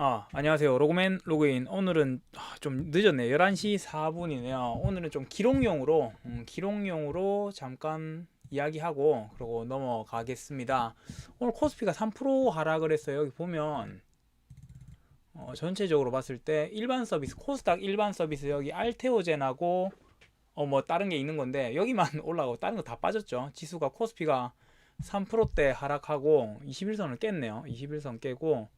아, 안녕하세요. 로그맨 로그인. 오늘은 아, 좀 늦었네요. 11시 4분이네요. 오늘은 좀 기록용으로, 음, 기록용으로 잠깐 이야기하고, 그러고 넘어가겠습니다. 오늘 코스피가 3% 하락을 했어요. 여기 보면, 어, 전체적으로 봤을 때, 일반 서비스, 코스닥 일반 서비스 여기 알테오젠하고, 어, 뭐, 다른 게 있는 건데, 여기만 올라가고, 다른 거 다 빠졌죠. 지수가, 코스피가 3%대 하락하고, 21선을 깼네요. 21선 깨고,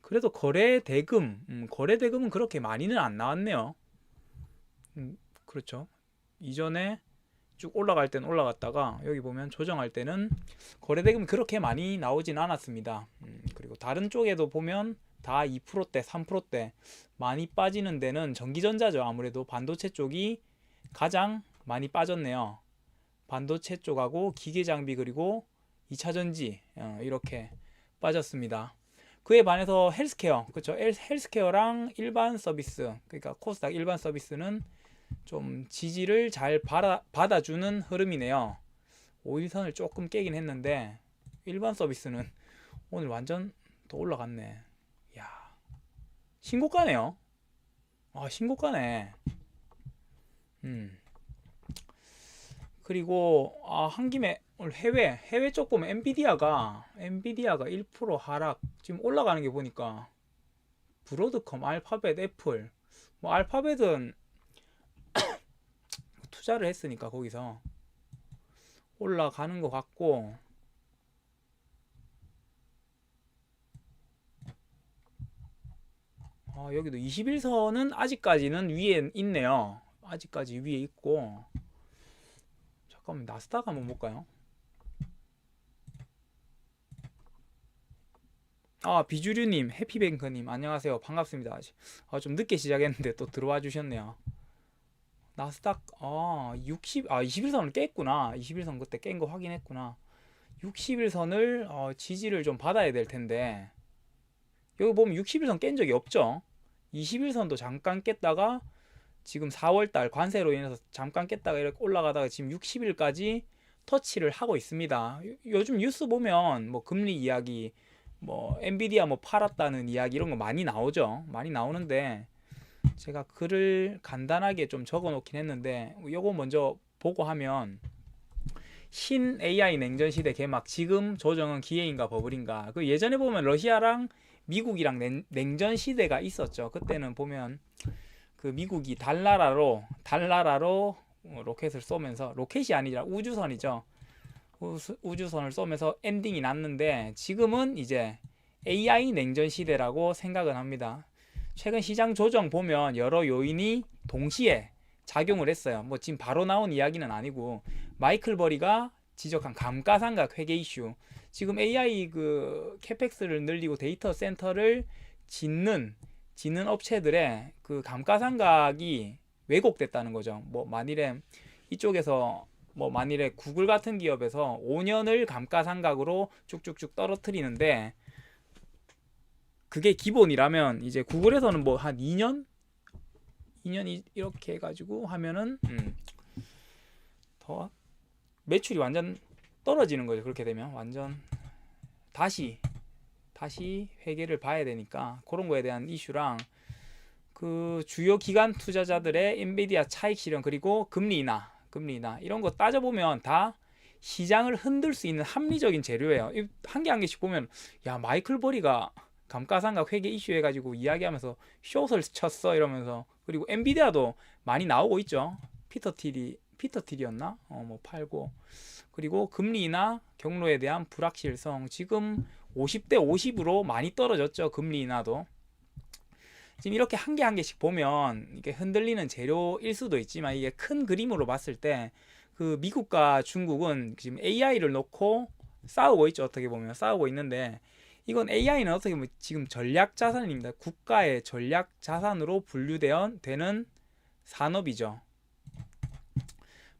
그래도 거래 대금, 음, 거래 대금은 그렇게 많이는 안 나왔네요. 음, 그렇죠. 이전에 쭉 올라갈 때는 올라갔다가 여기 보면 조정할 때는 거래 대금이 그렇게 많이 나오진 않았습니다. 음, 그리고 다른 쪽에도 보면 다 2%대, 3%대 많이 빠지는 데는 전기전자죠. 아무래도 반도체 쪽이 가장 많이 빠졌네요. 반도체 쪽하고 기계장비 그리고 2차 전지 어, 이렇게 빠졌습니다. 그에 반해서 헬스케어, 그렇죠? 헬스케어랑 일반 서비스, 그러니까 코스닥 일반 서비스는 좀 지지를 잘 받아, 받아주는 흐름이네요. 5일선을 조금 깨긴 했는데 일반 서비스는 오늘 완전 더 올라갔네. 야, 신고가네요. 아, 신고가네. 음. 그리고 아, 한 김에 오늘 해외 해외 쪽 보면 엔비디아가 엔비디아가 1% 하락 지금 올라가는 게 보니까 브로드컴, 알파벳, 애플 뭐 알파벳은 투자를 했으니까 거기서 올라가는 것 같고 아, 여기도 21선은 아직까지는 위에 있네요. 아직까지 위에 있고 잠깐만 나스닥 한번 볼까요? 아 비주류님 해피뱅크님 안녕하세요. 반갑습니다. 아, 좀 늦게 시작했는데 또 들어와 주셨네요. 나스닥 아 60, 아 21선을 깼구나. 21선 그때 깬 거 확인했구나. 61선을 어, 지지를 좀 받아야 될 텐데. 여기 보면 61선 깬 적이 없죠? 21선도 잠깐 깼다가 지금 4월달 관세로 인해서 잠깐 깼다가 이렇게 올라가다가 지금 60일까지 터치를 하고 있습니다. 요, 요즘 뉴스 보면 뭐 금리 이야기 뭐 엔비디아 뭐 팔았다는 이야기 이런 거 많이 나오죠. 많이 나오는데 제가 글을 간단하게 좀 적어 놓긴 했는데 요거 먼저 보고 하면 신 AI 냉전 시대 개막 지금 조정은 기회인가 버블인가 그 예전에 보면 러시아랑 미국이랑 냉, 냉전 시대가 있었죠. 그때는 보면 그 미국이 달나라로 달나라로 로켓을 쏘면서 로켓이 아니라 우주선이죠. 우주선을 쏘면서 엔딩이 났는데 지금은 이제 AI 냉전 시대라고 생각은 합니다. 최근 시장 조정 보면 여러 요인이 동시에 작용을 했어요. 뭐 지금 바로 나온 이야기는 아니고 마이클 버리가 지적한 감가상각 회계 이슈. 지금 AI 그 캐펙스를 늘리고 데이터 센터를 짓는 짓는 업체들의 그 감가상각이 왜곡됐다는 거죠. 뭐 만일에 이쪽에서 뭐 만일에 구글 같은 기업에서 5년을 감가상각으로 쭉쭉쭉 떨어뜨리는데 그게 기본이라면 이제 구글에서는 뭐 한 2년? 2년 이렇게 해가지고 하면은 음, 더 매출이 완전 떨어지는 거죠 그렇게 되면. 완전 다시 다시 회계를 봐야 되니까 그런 거에 대한 이슈랑 그 주요 기관 투자자들의 엔비디아 차익 실현 그리고 금리 인하 금리 인하 이런 거 따져보면 다 시장을 흔들 수 있는 합리적인 재료예요. 한 개 한 개씩 보면 야 마이클 버리가 감가상각 회계 이슈 해가지고 이야기하면서 숏을 쳤어 이러면서 그리고 엔비디아도 많이 나오고 있죠. 피터 틸이 피터 틸이었나? 어 뭐 팔고 그리고 금리 인하 경로에 대한 불확실성 지금 50대 50으로 많이 떨어졌죠. 금리 인하도 지금 이렇게 한 개 한 개씩 보면 이게 흔들리는 재료일 수도 있지만 이게 큰 그림으로 봤을 때 그 미국과 중국은 지금 AI를 놓고 싸우고 있죠. 어떻게 보면 싸우고 있는데 이건 AI는 어떻게 보면 지금 전략 자산입니다. 국가의 전략 자산으로 분류되어 되는 산업이죠.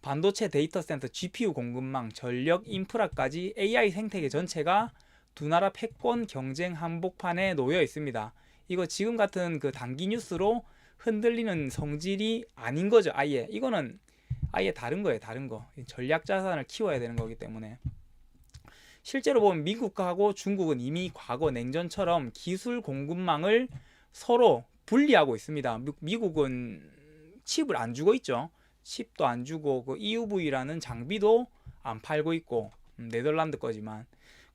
반도체 데이터 센터, GPU 공급망, 전력 인프라까지 AI 생태계 전체가 두 나라 패권 경쟁 한복판에 놓여 있습니다. 이거 지금 같은 그 단기 뉴스로 흔들리는 성질이 아닌 거죠. 아예 이거는 아예 다른 거예요. 다른 거. 전략 자산을 키워야 되는 거기 때문에 실제로 보면 미국하고 중국은 이미 과거 냉전처럼 기술 공급망을 서로 분리하고 있습니다. 미- 미국은 칩을 안 주고 있죠. 칩도 안 주고 그 EUV라는 장비도 안 팔고 있고 음, 네덜란드 거지만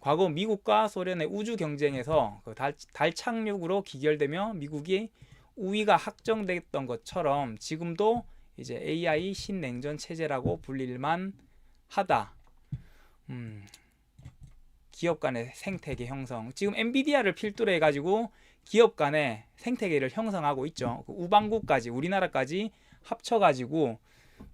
과거 미국과 소련의 우주 경쟁에서 그 달, 달 착륙으로 기결되며 미국이 우위가 확정됐던 것처럼 지금도 이제 AI 신냉전 체제라고 불릴만 하다. 음, 기업 간의 생태계 형성. 지금 엔비디아를 필두로 해가지고 기업 간의 생태계를 형성하고 있죠. 그 우방국까지 우리나라까지 합쳐가지고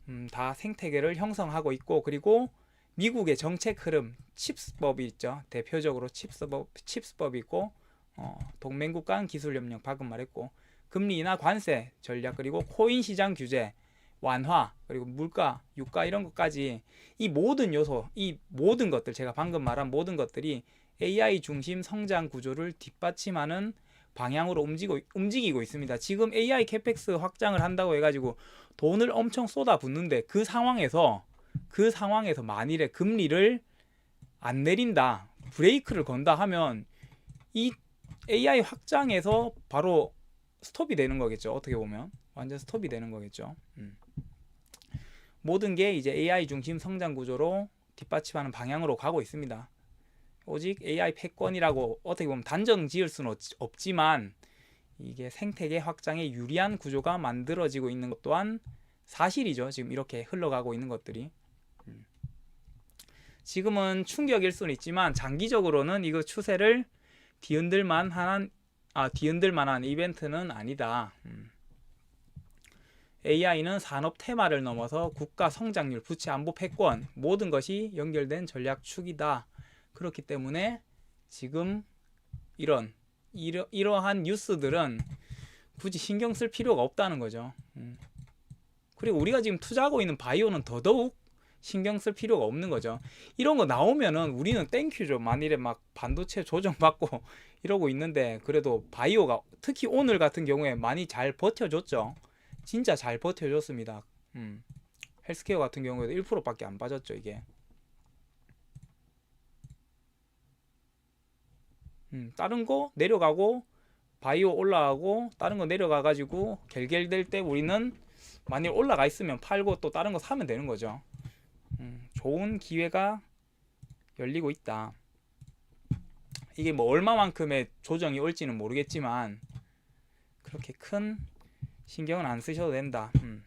음, 다 생태계를 형성하고 있고 그리고 미국의 정책 흐름 칩스법이 있죠. 대표적으로 칩스법 칩스법이 있고 어, 동맹국 간 기술 협력 방금 말했고 금리 인하 관세 전략 그리고 코인 시장 규제 완화 그리고 물가 유가 이런 것까지 이 모든 요소 이 모든 것들 제가 방금 말한 모든 것들이 AI 중심 성장 구조를 뒷받침하는 방향으로 움직이고, 움직이고 있습니다. 지금 AI 캐펙스 확장을 한다고 해가지고 돈을 엄청 쏟아붓는데 그 상황에서 그 상황에서 만일에 금리를 안 내린다 브레이크를 건다 하면 이 AI 확장에서 바로 스톱이 되는 거겠죠. 어떻게 보면 완전 스톱이 되는 거겠죠. 음. 모든 게 이제 AI 중심 성장 구조로 뒷받침하는 방향으로 가고 있습니다. 오직 AI 패권이라고 어떻게 보면 단정 지을 수는 없- 없지만 이게 생태계 확장에 유리한 구조가 만들어지고 있는 것 또한 사실이죠. 지금 이렇게 흘러가고 있는 것들이. 음. 지금은 충격일 수는 있지만 장기적으로는 이거 추세를 뒤흔들 만한 아 뒤흔들 만한 이벤트는 아니다. 음. AI는 산업 테마를 넘어서 국가 성장률, 부채 안보 패권 모든 것이 연결된 전략 축이다. 그렇기 때문에 지금 이런 이러, 이러한 뉴스들은 굳이 신경 쓸 필요가 없다는 거죠. 음. 그리고 우리가 지금 투자하고 있는 바이오는 더더욱 신경 쓸 필요가 없는 거죠. 이런 거 나오면은 우리는 땡큐죠. 만일에 막 반도체 조정받고 이러고 있는데 그래도 바이오가 특히 오늘 같은 경우에 많이 잘 버텨줬죠. 진짜 잘 버텨줬습니다. 음. 헬스케어 같은 경우에도 1%밖에 안 빠졌죠, 이게. 음, 다른 거 내려가고 바이오 올라가고 다른 거 내려가 가지고 갤갤될 때 우리는 만일 올라가 있으면 팔고 또 다른 거 사면 되는 거죠. 음, 좋은 기회가 열리고 있다. 이게 뭐 얼마만큼의 조정이 올지는 모르겠지만 그렇게 큰 신경은 안 쓰셔도 된다. 음.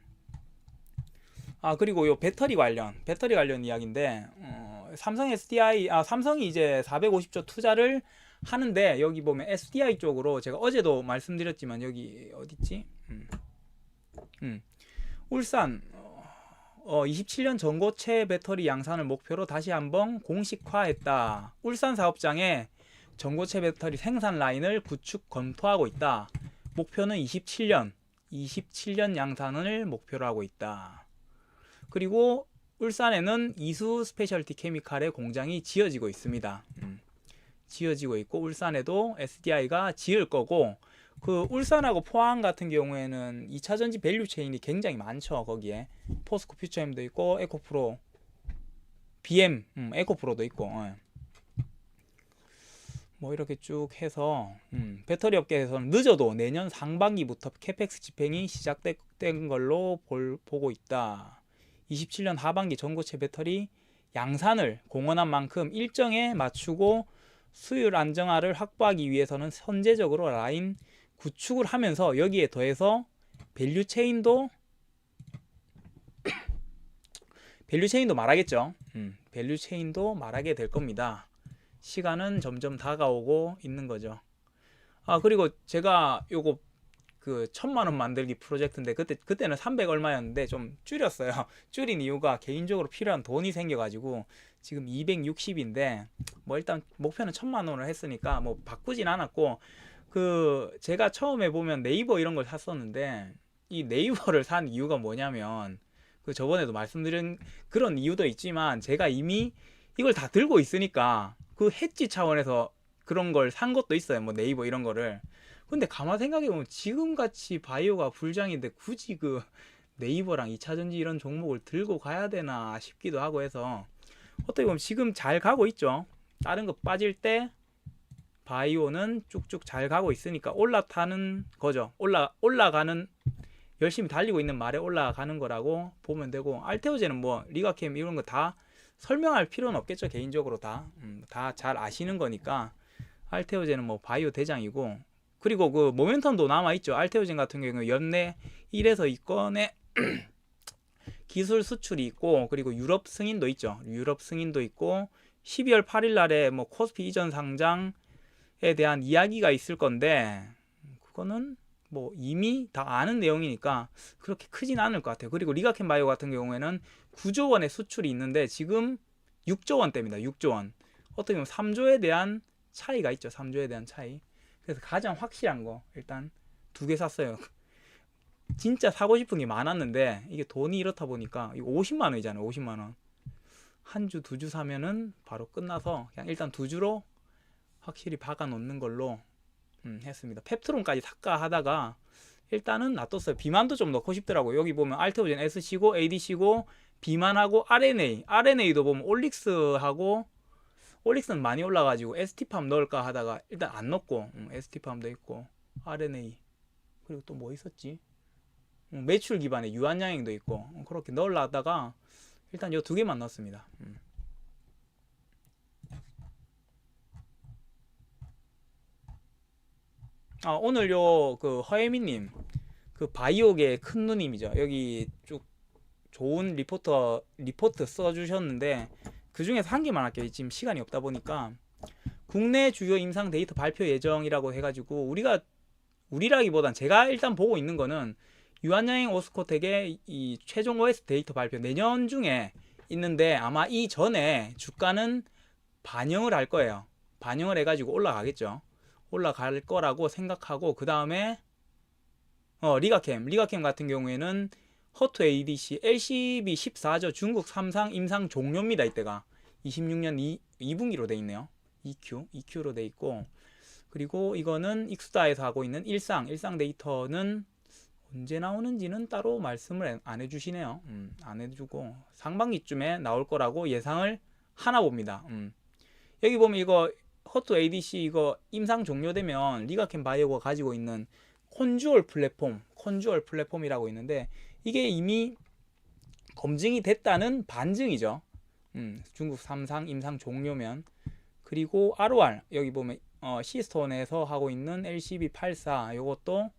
아 그리고 요 배터리 관련 배터리 관련 이야기인데 어, 삼성 SDI 아 삼성이 이제 450조 투자를 하는데 여기 보면 SDI 쪽으로 제가 어제도 말씀드렸지만 여기 어딨지? 음. 음. 울산 어, 27년 전고체 배터리 양산을 목표로 다시 한번 공식화했다. 울산 사업장에 전고체 배터리 생산 라인을 구축 검토하고 있다. 목표는 27년, 27년 양산을 목표로 하고 있다. 그리고 울산에는 이수 스페셜티 케미칼의 공장이 지어지고 있습니다. 음. 지어지고 있고 울산에도 SDI가 지을 거고 그 울산하고 포항 같은 경우에는 2차 전지 밸류 체인이 굉장히 많죠. 거기에 포스코 퓨처엠도 있고 에코프로 BM 음, 에코프로도 있고 예. 뭐 이렇게 쭉 해서 음, 배터리 업계에서는 늦어도 내년 상반기부터 캐펙스 집행이 시작된 걸로 볼, 보고 있다. 27년 하반기 전고체 배터리 양산을 공언한 만큼 일정에 맞추고 수율 안정화를 확보하기 위해서는 선제적으로 라인 구축을 하면서 여기에 더해서 밸류 체인도 밸류 체인도 말하겠죠. 음, 밸류 체인도 말하게 될 겁니다. 시간은 점점 다가오고 있는 거죠. 아 그리고 제가 요거 그 천만 원 만들기 프로젝트인데 그때 그때는 300 얼마였는데 좀 줄였어요. 줄인 이유가 개인적으로 필요한 돈이 생겨가지고 지금 260인데 뭐 일단 목표는 천만 원을 했으니까 뭐 바꾸진 않았고 그 제가 처음에 보면 네이버 이런 걸 샀었는데 이 네이버를 산 이유가 뭐냐면 그 저번에도 말씀드린 그런 이유도 있지만 제가 이미 이걸 다 들고 있으니까 그 해지 차원에서 그런 걸 산 것도 있어요. 뭐 네이버 이런 거를. 근데 가만 생각해 보면 지금 같이 바이오가 불장인데 굳이 그 네이버랑 2차전지 이런 종목을 들고 가야 되나 싶기도 하고 해서 어떻게 보면 지금 잘 가고 있죠. 다른 거 빠질 때 바이오는 쭉쭉 잘 가고 있으니까 올라타는 거죠. 올라 올라가는 열심히 달리고 있는 말에 올라가는 거라고 보면 되고 알테오제는 뭐 리가캠 이런 거 다 설명할 필요는 없겠죠. 개인적으로 다. 다 잘 아시는 거니까 알테오제는 뭐 바이오 대장이고 그리고 그 모멘텀도 남아 있죠. 알테오젠 같은 경우는 연내 1에서 2건의 기술 수출이 있고 그리고 유럽 승인도 있죠. 유럽 승인도 있고 12월 8일 날에 뭐 코스피 이전 상장에 대한 이야기가 있을 건데 그거는 뭐 이미 다 아는 내용이니까 그렇게 크진 않을 것 같아요. 그리고 리가켄 바이오 같은 경우에는 9조 원의 수출이 있는데 지금 6조 원대입니다. 6조 원. 어떻게 보면 3조에 대한 차이가 있죠. 3조에 대한 차이. 그래서 가장 확실한 거 일단 두 개 샀어요. 진짜 사고 싶은 게 많았는데 이게 돈이 이렇다 보니까 이거 50만 원이잖아요. 50만 원. 한 주, 두 주 사면은 바로 끝나서 그냥 일단 두 주로 확실히 박아 놓는 걸로 음, 했습니다. 펩트론까지 삭가 하다가 일단은 놔뒀어요. 비만도 좀 넣고 싶더라고요. 여기 보면 알테오젠 S시고 AD시고 비만하고 RNA, RNA도 보면 올릭스하고 올릭스는 많이 올라가지고 ST팜 넣을까 하다가 일단 안 넣고 음, ST팜도 있고 RNA 그리고 또 뭐 있었지? 음, 매출 기반의 유한양행도 있고 음, 그렇게 넣으려 하다가 일단 이두 개만 넣었습니다. 음. 아, 오늘 요 그 허예미님 그 바이오계 큰 누님이죠. 여기 쭉 좋은 리포터 리포트 써주셨는데 그 중에서 한 개만 할게요. 지금 시간이 없다 보니까 국내 주요 임상 데이터 발표 예정이라고 해가지고 우리가 우리라기보단 제가 일단 보고 있는 거는 유한여행 오스코텍의 이 최종 OS 데이터 발표 내년 중에 있는데 아마 이 전에 주가는 반영을 할 거예요. 반영을 해가지고 올라가겠죠. 올라갈 거라고 생각하고 그 다음에 어, 리가캠. 리가캠 같은 경우에는 허투 ADC LCB 14조 중국 삼상 임상 종료입니다 이때가. 26년 2, 2분기로 돼 있네요. EQ EQ로 돼 있고. 그리고 이거는 익스다에서 하고 있는 일상. 일상 데이터는 언제 나오는지는 따로 말씀을 안 해주시네요. 음, 안 해주고 상반기쯤에 나올 거라고 예상을 하나 봅니다. 음. 여기 보면 이거 허투 ADC 이거 임상 종료되면 리가켄 바이오가 가지고 있는 콘주얼 플랫폼, 콘주얼 플랫폼이라고 있는데 이게 이미 검증이 됐다는 반증이죠. 음, 중국 삼상 임상 종료면 그리고 ROR 여기 보면 어, 시스톤에서 하고 있는 LCB84 이것도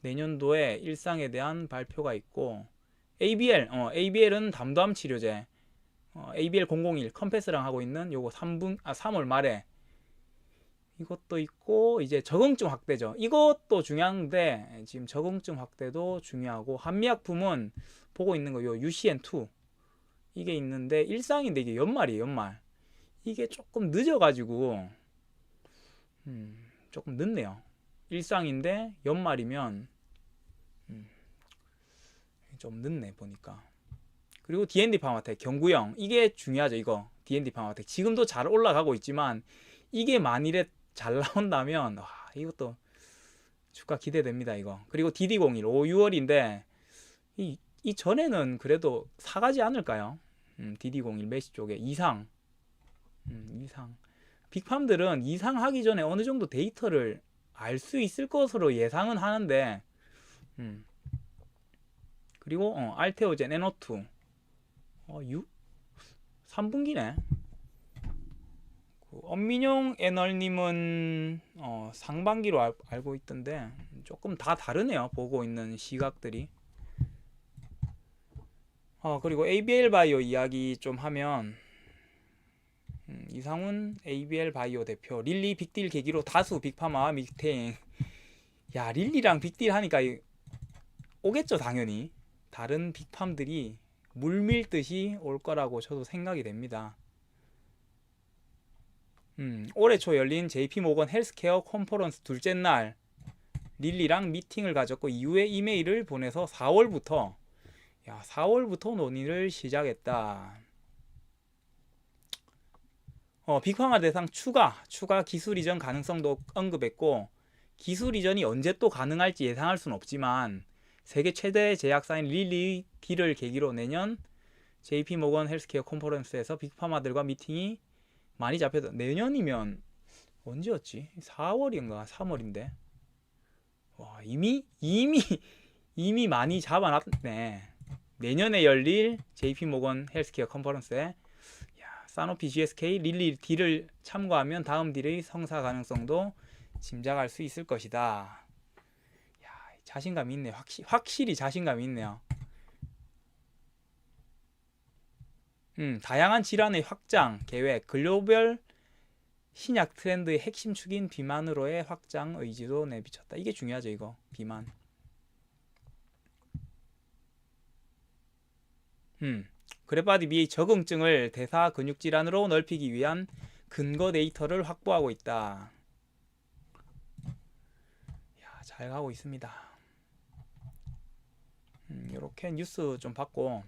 내년도에 일상에 대한 발표가 있고 ABL 어, ABL은 담도암 치료제 어, ABL 001 컴패스랑 하고 있는 요거 3분 아 3월 말에 이것도 있고 이제 적응증 확대죠. 이것도 중요한데 지금 적응증 확대도 중요하고 한미약품은 보고 있는 거요 UCN2 이게 있는데 일상인데 이게 연말이에요 연말. 이게 조금 늦어가지고 음, 조금 늦네요. 일상인데 연말이면 음, 좀 늦네 보니까. 그리고 D&D 파마텍 경구형. 이게 중요하죠 이거. D&D 파마텍. 지금도 잘 올라가고 있지만 이게 만일에 잘 나온다면 와, 이것도 주가 기대됩니다 이거. 그리고 DD01 5, 6월인데 이, 이 전에는 그래도 사가지 않을까요? 음, DD01 메시 쪽에 이상. 음, 이상. 빅팜들은 이상하기 전에 어느 정도 데이터를 알 수 있을 것으로 예상은 하는데 음. 그리고 어, 알테오젠 N02 어, 6 3분기네 그 엄민용 애널님은 어, 상반기로 알, 알고 있던데 조금 다 다르네요. 보고 있는 시각들이. 어, 그리고 ABL 바이오 이야기 좀 하면 음, 이상훈 ABL 바이오 대표 릴리 빅딜 계기로 다수 빅파마와 믹테잉 야 릴리랑 빅딜 하니까 오겠죠 당연히 다른 빅팜들이 물밀듯이 올 거라고 저도 생각이 됩니다. 음, 올해 초 열린 JP 모건 헬스케어 컨퍼런스 둘째 날 릴리랑 미팅을 가졌고 이후에 이메일을 보내서 4월부터 야 4월부터 논의를 시작했다. 어, 빅파마 대상 추가 추가 기술 이전 가능성도 언급했고 기술 이전이 언제 또 가능할지 예상할 수는 없지만 세계 최대 제약사인 릴리 딜을 계기로 내년 JP 모건 헬스케어 컨퍼런스에서 빅파마들과 미팅이 많이 잡혀도 내년이면 언제였지? 4월인가? 3월인데? 와 이미 이미 이미 많이 잡아놨네. 내년에 열릴 JP 모건 헬스케어 컨퍼런스에 야, 사노피 GSK 릴리 딜을 참고하면 다음 딜의 성사 가능성도 짐작할 수 있을 것이다. 야 자신감이 있네. 확실 확실히 자신감이 있네요 음, 다양한 질환의 확장 계획, 글로벌 신약 트렌드의 핵심 축인 비만으로의 확장 의지도 내비쳤다. 이게 중요하죠, 이거. 비만. 음. 그래바디 B의 적응증을 대사 근육 질환으로 넓히기 위한 근거 데이터를 확보하고 있다. 야, 잘 가고 있습니다. 음, 이렇게 뉴스 좀 받고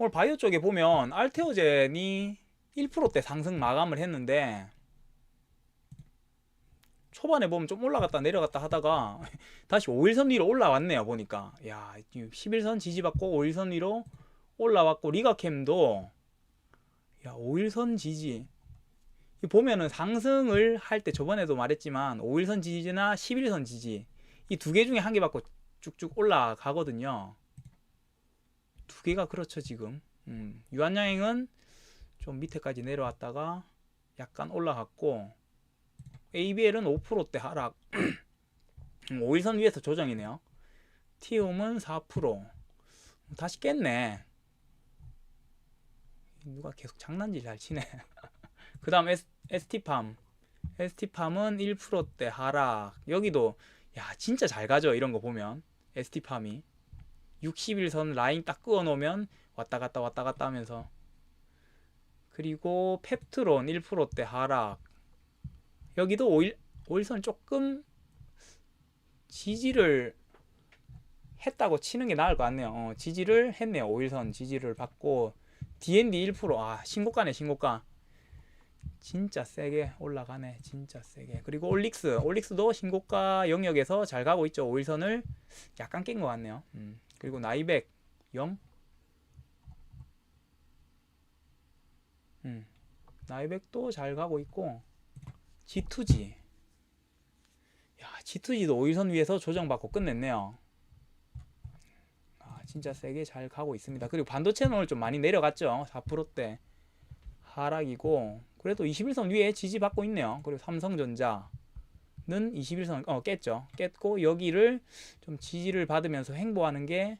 오늘 바이오 쪽에 보면 알테오젠이 1%대 상승 마감을 했는데 초반에 보면 좀 올라갔다 내려갔다 하다가 다시 5일선 위로 올라왔네요 보니까. 야 11선 지지받고 5일선 위로 올라왔고 리가캠도 야 5일선 지지. 이 보면은 상승을 할 때 저번에도 말했지만 5일선 지지나 11선 지지 이 두 개 중에 한 개 받고 쭉쭉 올라가거든요 두 개가 그렇죠 지금. 음, 유한양행은 좀 밑에까지 내려왔다가 약간 올라갔고 ABL은 5%대 하락. 5일선 위에서 조정이네요. 티움은 4% 다시 깼네. 누가 계속 장난질 잘 치네. 그 다음 ST팜 ST팜은 1%대 하락. 여기도 야 진짜 잘 가죠 이런 거 보면. ST팜이 60일선 라인 딱 그어 놓으면 왔다 갔다 왔다 갔다 하면서. 그리고 펩트론 1%대 하락. 여기도 5일, 5일선 조금 지지를 했다고 치는 게 나을 것 같네요. 어, 지지를 했네요. 5일선 지지를 받고. DND 1%아 신고가네 신고가. 진짜 세게 올라가네 진짜 세게. 그리고 올릭스. 올릭스도 신고가 영역에서 잘 가고 있죠. 5일선을 약간 깬 것 같네요. 음. 그리고 나이백 0 음. 나이백도 잘 가고 있고 G2G 야 G2G도 5일선 위에서 조정받고 끝냈네요. 아 진짜 세게 잘 가고 있습니다. 그리고 반도체는 오늘 좀 많이 내려갔죠. 4%대 하락이고 그래도 21선 위에 지지받고 있네요. 그리고 삼성전자 는 21선 어 깼죠. 깼고 여기를 좀 지지를 받으면서 행보하는 게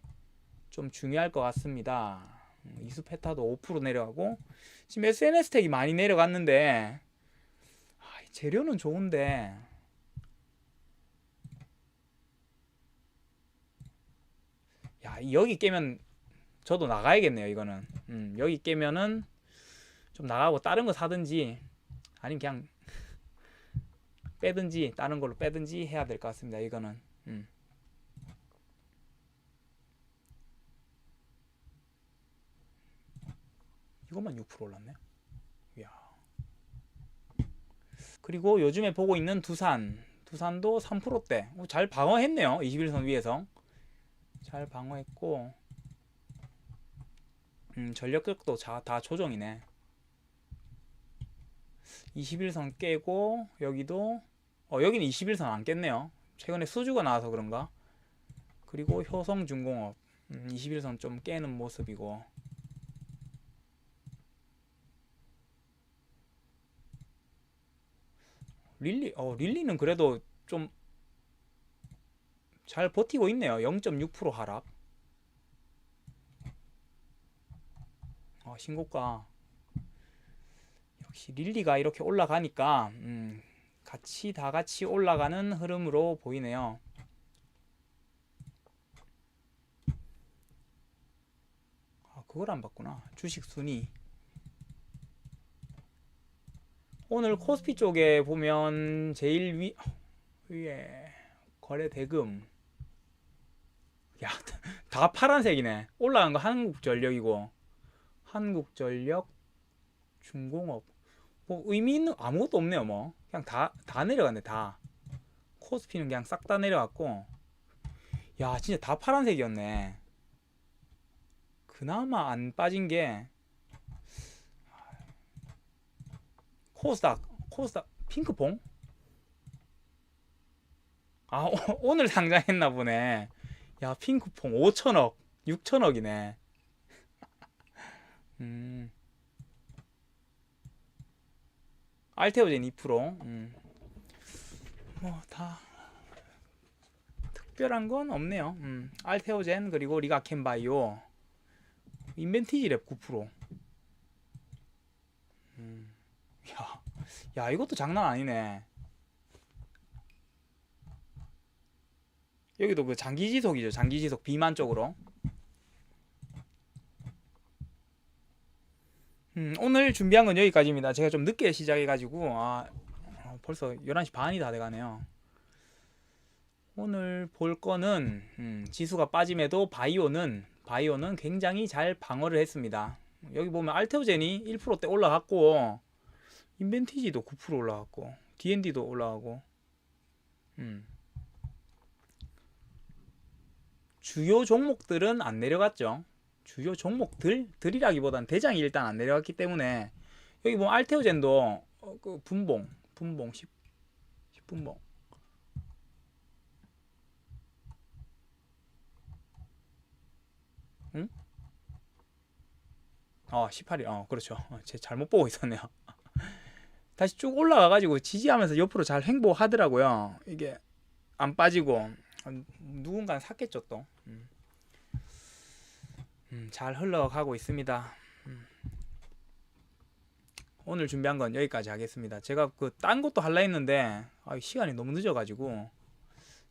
좀 중요할 것 같습니다. 음, 이수 페타도 5% 내려가고. 지금 SNS 택이 많이 내려갔는데 아, 재료는 좋은데. 야 여기 깨면 저도 나가야겠네요 이거는. 음, 여기 깨면은 좀 나가고 다른 거 사든지 아니면 그냥 빼든지 다른 걸로 빼든지 해야 될 것 같습니다 이거는 음. 이것만 6% 올랐네. 이야. 그리고 요즘에 보고 있는 두산. 두산도 3%대. 어, 잘 방어했네요. 21선 위에서. 잘 방어했고. 음, 전력격도 자, 다 조정이네. 21선 깨고 여기도 어 여기는 21선 안 깼네요. 최근에 수주가 나와서 그런가? 그리고 효성중공업 음, 21선 좀 깨는 모습이고 릴리 어 릴리는 그래도 좀 잘 버티고 있네요. 0.6% 하락. 어, 신고가 역시 릴리가 이렇게 올라가니까 음, 같이 다 같이 올라가는 흐름으로 보이네요. 아, 그걸 안 봤구나. 주식 순위. 오늘 코스피 쪽에 보면 제일 위 위에 거래 대금 야 다 파란색이네 올라간 거 한국전력이고 한국전력 중공업 뭐 의미 있는 아무것도 없네요 뭐 그냥 다 다 내려갔네 다. 코스피는 그냥 싹 다 내려왔고. 야 진짜 다 파란색이었네. 그나마 안 빠진 게 코스닥 코스닥 핑크퐁? 아 오, 오늘 상장했나 보네. 야 핑크퐁 5천억 6천억이네. 음 알테오젠 2% 음. 뭐다 특별한 건 없네요. 음, 알테오젠 그리고 리가켄바이오 인벤티지랩 9%. 음, 야, 야 이것도 장난 아니네. 여기도 그 장기 지속이죠. 장기 지속 비만 쪽으로. 음, 오늘 준비한 건 여기까지입니다. 제가 좀 늦게 시작해가지고 아, 어, 벌써 11시 반이 다 돼가네요. 오늘 볼 거는 음, 지수가 빠짐에도 바이오는 바이오는 굉장히 잘 방어를 했습니다. 여기 보면 알테오젠이 1%대 올라갔고 인벤티지도 9% 올라갔고 D&D도 올라가고 음. 주요 종목들은 안 내려갔죠. 주요 종목들 들이라기보단 대장이 일단 안 내려갔기 때문에 여기 보면 알테오젠도 어, 그 분봉 분봉 10 10분봉. 응? 어 18일 어 그렇죠. 어, 제 잘못 보고 있었네요. 다시 쭉 올라가 가지고 지지하면서 옆으로 잘 횡보하더라고요. 이게 안 빠지고 어, 누군가는 샀겠죠 또. 음. 음, 잘 흘러가고 있습니다. 음. 오늘 준비한 건 여기까지 하겠습니다. 제가 그 딴 것도 할라 했는데 아, 시간이 너무 늦어가지고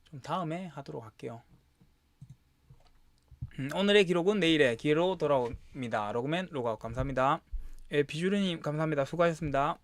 좀 다음에 하도록 할게요. 음, 오늘의 기록은 내일의 기회로 돌아옵니다. 로그맨 로그아웃 감사합니다. 예, 비주류님 감사합니다. 수고하셨습니다.